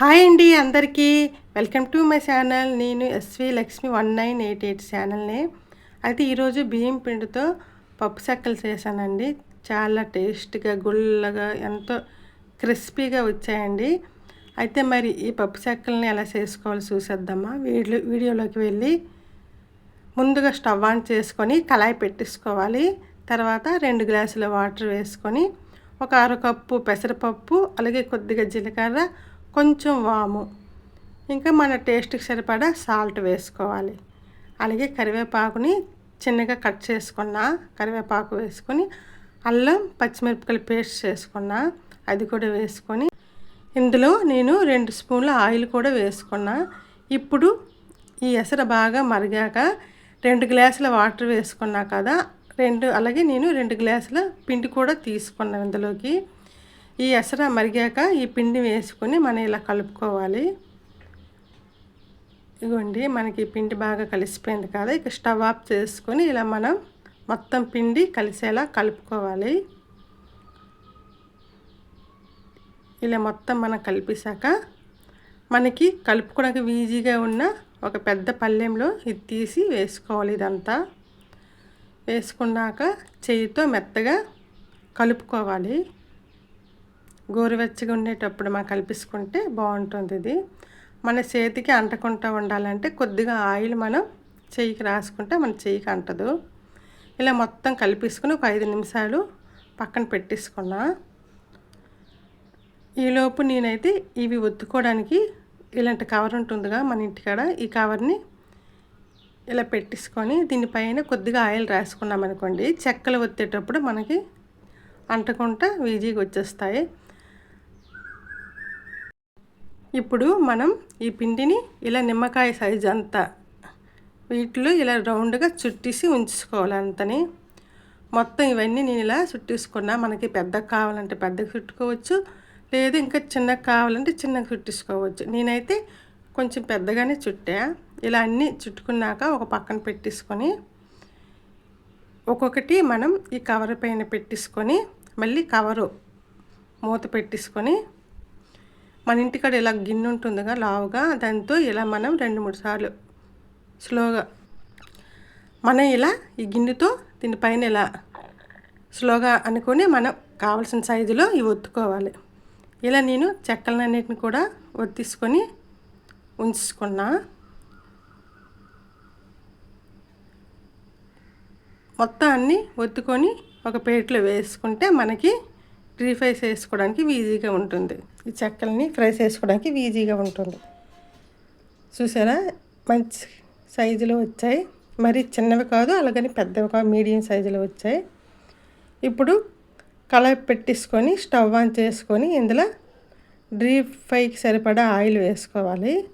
Hi అండి అందరికీ. Welcome to my channel. నేను S V Lakshmi one nine eight eight ఛానల్ని. అయితే ఈరోజు బియ్యం పిండితో పప్పు చెక్కలు చేశానండి. చాలా టేస్ట్గా గుల్లగా ఎంతో క్రిస్పీగా వచ్చాయండి. అయితే మరి ఈ పప్పు చెక్కల్ని ఎలా చేసుకోవాలో చూసేద్దామా? వీడియో వీడియోలోకి వెళ్ళి ముందుగా స్టవ్ ఆన్ చేసుకొని కళాయి పెట్టేసుకోవాలి. తర్వాత రెండు గ్లాసుల వాటర్ వేసుకొని ఒక అరకప్పు పెసరపప్పు అలాగే కొద్దిగా జీలకర్ర కొంచెం వాము. ఇంకా మన టేస్ట్కి సరిపడా సాల్ట్ వేసుకోవాలి. అలాగే కరివేపాకుని చిన్నగా కట్ చేసుకున్న కరివేపాకు వేసుకొని అల్లం పచ్చిమిరపకాయలు పేస్ట్ చేసుకున్న అది కూడా వేసుకొని ఇందులో నేను రెండు స్పూన్ల ఆయిల్ కూడా వేసుకున్నా. ఇప్పుడు ఈ ఎసర బాగా మరిగాక రెండు గ్లాసుల వాటర్ వేసుకున్నా కదా రెండు అలాగే నేను రెండు గ్లాసుల పిండి కూడా తీసుకున్నాను ఇందులోకి. ఈ ఎసర మరిగాక ఈ పిండి వేసుకొని మనం ఇలా కలుపుకోవాలి. ఇగోండి మనకి పిండి బాగా కలిసిపోయింది కదా. ఇక స్టవ్ ఆఫ్ చేసుకొని ఇలా మనం మొత్తం పిండి కలిసేలా కలుపుకోవాలి. ఇలా మొత్తం మనం కలిపేశాక మనకి కలుపుకోవడానికి ఈజీగా ఉన్న ఒక పెద్ద పళ్ళెంలో ఇది తీసి వేసుకోవాలి ఇదంతా. వేసుకున్నాక చేయితో మెత్తగా కలుపుకోవాలి. గోరువెచ్చగా ఉండేటప్పుడు మనం కలిపించుకుంటే బాగుంటుంది ఇది. మన చేతికి అంటకుండా ఉండాలంటే కొద్దిగా ఆయిల్ మనం చెయ్యికి రాసుకుంటే మన చెయ్యికి అంటదు. ఇలా మొత్తం కలిపేసుకుని ఒక ఐదు నిమిషాలు పక్కన పెట్టేసుకున్నా. ఈలోపు నేనైతే ఇవి ఒత్తుకోవడానికి ఇలాంటి కవర్ ఉంటుందిగా మన ఇంటికాడ. ఈ కవర్ని ఇలా పెట్టేసుకొని దీనిపైన కొద్దిగా ఆయిల్ రాసుకున్నాం అనుకోండి చెక్కలు ఒత్తేటప్పుడు మనకి అంటకుండా ఈజీగా వచ్చేస్తాయి. ఇప్పుడు మనం ఈ పిండిని ఇలా నిమ్మకాయ సైజు అంతా వీటిలో ఇలా రౌండ్గా చుట్టేసి ఉంచుకోవాలి అంతని. మొత్తం ఇవన్నీ నేను ఇలా చుట్టేసుకున్నా. మనకి పెద్దగా కావాలంటే పెద్దగా చుట్టుకోవచ్చు. లేదు ఇంకా చిన్నగా కావాలంటే చిన్నగా చుట్టేసుకోవచ్చు. నేనైతే కొంచెం పెద్దగానే చుట్టా. ఇలా అన్నీ చుట్టుకున్నాక ఒక పక్కన పెట్టేసుకొని ఒక్కొక్కటి మనం ఈ కవర్ పైన పెట్టేసుకొని మళ్ళీ కవరు మూత పెట్టేసుకొని మన ఇంటికాడ ఇలా గిన్నె ఉంటుందిగా లావుగా దాంతో ఇలా మనం రెండు మూడు సార్లు స్లోగా మనం ఇలా ఈ గిన్నెతో దీనిపైన ఇలా స్లోగా అనుకొని మనం కావాల్సిన సైజులో ఇవి ఒత్తుకోవాలి. ఇలా నేను చెక్కలన్నిటిని కూడా ఒత్తిసుకొని ఉంచుకున్నా. మొత్తం అన్నీ ఒత్తుకొని ఒక ప్లేట్లో వేసుకుంటే మనకి డ్రీ వేసుకోవడానికి చేసుకోవడానికి ఈజీగా ఉంటుంది. ఈ చెక్కలని ఫ్రై చేసుకోవడానికి ఈజీగా ఉంటుంది. చూసారా? మంచి సైజులో వచ్చాయి. మరి చిన్నవి కాదు అలాగని పెద్దవి కాదు మీడియం సైజులో వచ్చాయి. ఇప్పుడు కలర్ పెట్టేసుకొని స్టవ్ ఆన్ చేసుకొని ఇందులో డ్రీప్ ఫ్రైకి సరిపడా ఆయిల్ వేసుకోవాలి.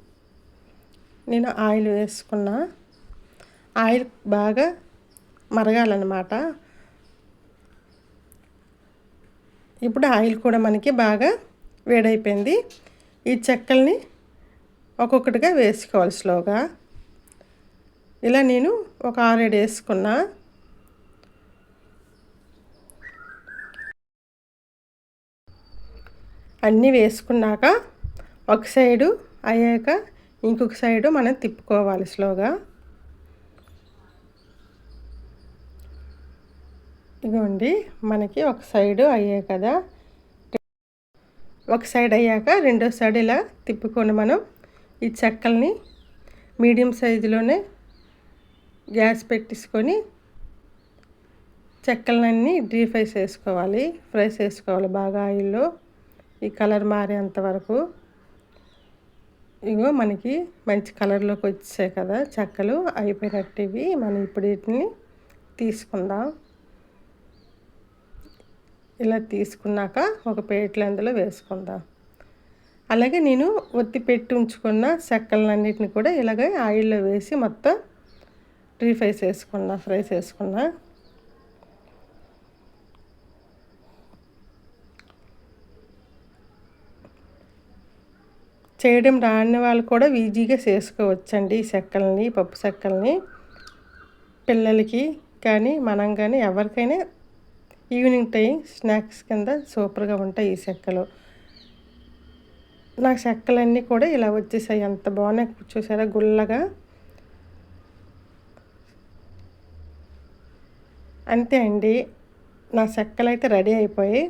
నేను ఆయిల్ వేసుకున్నా. ఆయిల్ బాగా మరగాలన్నమాట. ఇప్పుడు ఆయిల్ కూడా మనకి బాగా వేడైపోయింది. ఈ చెక్కల్ని ఒక్కొక్కటిగా వేసుకోవాలి స్లోగా. ఇలా నేను ఒక ఆరేడు వేసుకున్నా. అన్నీ వేసుకున్నాక ఒక సైడు అయ్యాక ఇంకొక సైడు మనం తిప్పుకోవాలి స్లోగా. ఇగోండి మనకి ఒక సైడు అయ్యాయి కదా. ఒక సైడ్ అయ్యాక రెండో సైడ్ ఇలా తిప్పుకొని మనం ఈ చెక్కల్ని మీడియం సైజులోనే గ్యాస్ పెట్టేసుకొని చెక్కలన్నీ డీ ఫ్రై చేసుకోవాలి. ఫ్రై చేసుకోవాలి బాగా ఆయిల్లో. ఈ కలర్ మారేంత వరకు. ఇగో మనకి మంచి కలర్లోకి వచ్చాయి కదా చెక్కలు. అయిపోయినట్టు ఇవి. మనం ఇప్పుడు వీటిని తీసుకుందాం. ఇలా తీసుకున్నాక ఒక ప్లేట్లు అందులో వేసుకుందాం. అలాగే నేను ఒత్తి పెట్టి ఉంచుకున్న చెక్కలన్నిటిని కూడా ఇలాగ ఆయిల్లో వేసి మొత్తం రీఫ్రై చేసుకున్నా ఫ్రై చేసుకున్నా. చేయడం రాని వాళ్ళు కూడా ఈజీగా చేసుకోవచ్చండి ఈ చెక్కల్ని పప్పు చెక్కల్ని. పిల్లలకి కానీ మనం కానీ ఎవరికైనా ఈవినింగ్ టైం స్నాక్స్ కింద సూపర్గా ఉంటాయి ఈ చెక్కలు. నాకు చెక్కలన్నీ కూడా ఇలా వచ్చేసాయి. ఎంత బాగున్నాయి చూసారా? గుల్లగా. అంతే అండి. నా చెక్కలు అయితే రెడీ అయిపోయి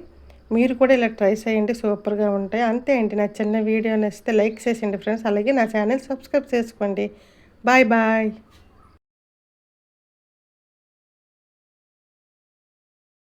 మీరు కూడా ఇలా ట్రై చేయండి. సూపర్గా ఉంటాయి. అంతే అండి. నా చిన్న వీడియో నచ్చితే లైక్ చేసేయండి ఫ్రెండ్స్. అలాగే నా ఛానల్ సబ్స్క్రైబ్ చేసుకోండి. Bye bye.